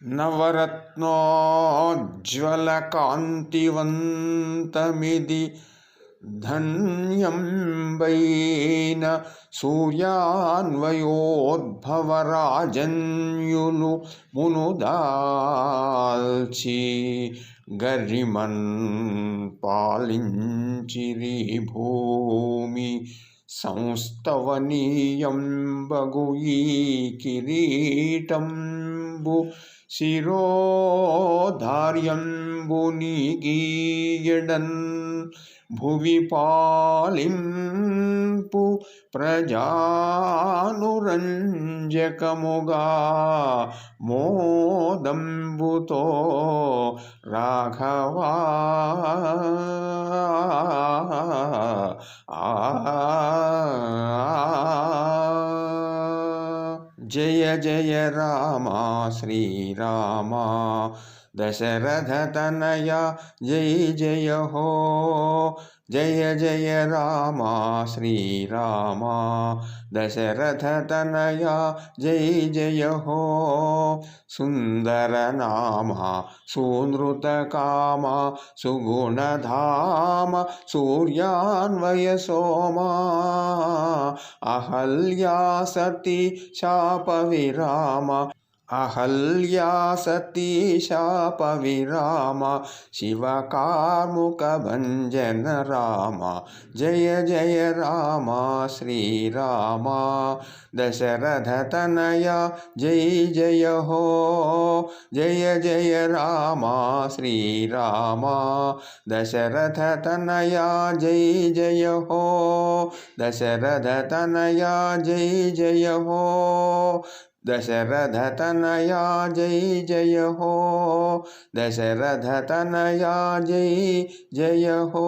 నవరత్నోజ్వలకాంతివంతమిది ధన్యం వైన సూర్యాన్వయోద్భవరాజన్యులు మునుదాల్చి గరిమన్ పాలించిరి భూమి సంస్తవనీయంబగు ఈ కిరీటంబు శిరోధార్యంబు నీగీయడన్ భువి పాలింపు ప్రజానురంజకముగా మోదంబుతో రాఘవా జయ జయ రామ శ్రీరామ దశరథతనయ జయ జయ హో జయ జయ రామ శ్రీరామ దశరథతనయ జయ జయ హో సుందరనామ సూనృతకామ సుగుణధామ సూర్యాన్వయ సోమా అహల్యా సతి శాప విరామ అహల్యా సతీ శాప విరామ శివకార్ముక భంజన రామ జయ జయ రామ శ్రీరామ దశరథ తనయ జై జయ హో జయ జయ రామ శ్రీరామ దశరథ తనయ జై జయ హో దశరథ తనయ జై జయ హో దశరథ తనయా జై జయ హో దశరథ తనయా జై జయ హో